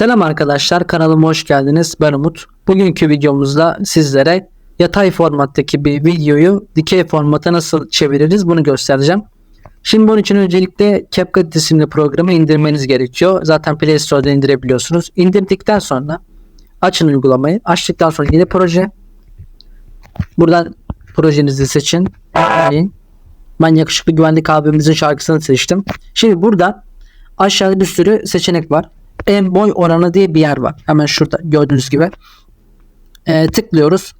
Selam arkadaşlar kanalıma hoş geldiniz. Ben Umut. Bugünkü videomuzda sizlere yatay formattaki bir videoyu dikey formata nasıl çeviririz bunu göstereceğim. Şimdi bunun için öncelikle CapCut isimli programı indirmeniz gerekiyor. Zaten Play Store'da indirebiliyorsunuz. İndirdikten sonra açın uygulamayı. Açtıktan sonra yeni proje. Buradan projenizi seçin. Ben yakışıklı güvenlik abimizin şarkısını seçtim. Şimdi burada aşağıda bir sürü seçenek var. En boy oranı diye bir yer var. Hemen şurada gördüğünüz gibi. Ee, tıklıyoruz.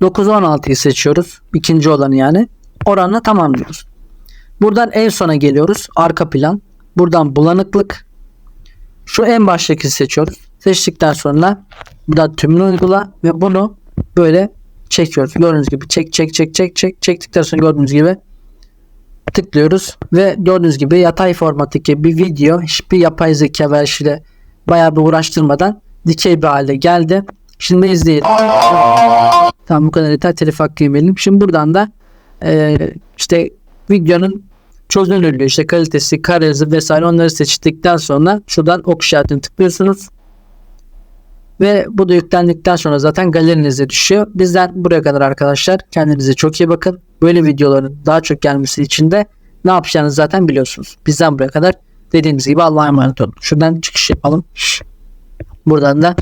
9-16'yı seçiyoruz. İkinci olanı yani. Oranla tamamlıyoruz. Buradan en sona geliyoruz. Arka plan. Buradan bulanıklık. Şu en baştaki seçiyoruz. Seçtikten sonra buradan tümünü uygula ve bunu böyle çekiyoruz. Gördüğünüz gibi çek çek çek çek çek çektikten sonra gördüğünüz gibi tıklıyoruz ve gördüğünüz gibi yatay formattaki bir video hiçbir yapay zeka versiyle bayağı bir uğraştırmadan dikey bir hale geldi. Şimdi izleyelim. Tamam bu kadar yeter. Telif hakkı yemeyelim. Şimdi buradan da e, işte videonun çözünürlüğü, işte kalitesi, karesi vesaire onları seçtikten sonra şuradan ok işaretini tıklıyorsunuz. Ve bu da yüklendikten sonra zaten galerinize düşüyor. Bizden buraya kadar arkadaşlar. Kendinize çok iyi bakın. Böyle videoların daha çok gelmesi için de ne yapacağınızı zaten biliyorsunuz. Bizden buraya kadar dediğimiz gibi Allah'a emanet olun. Şuradan çıkış yapalım. Buradan da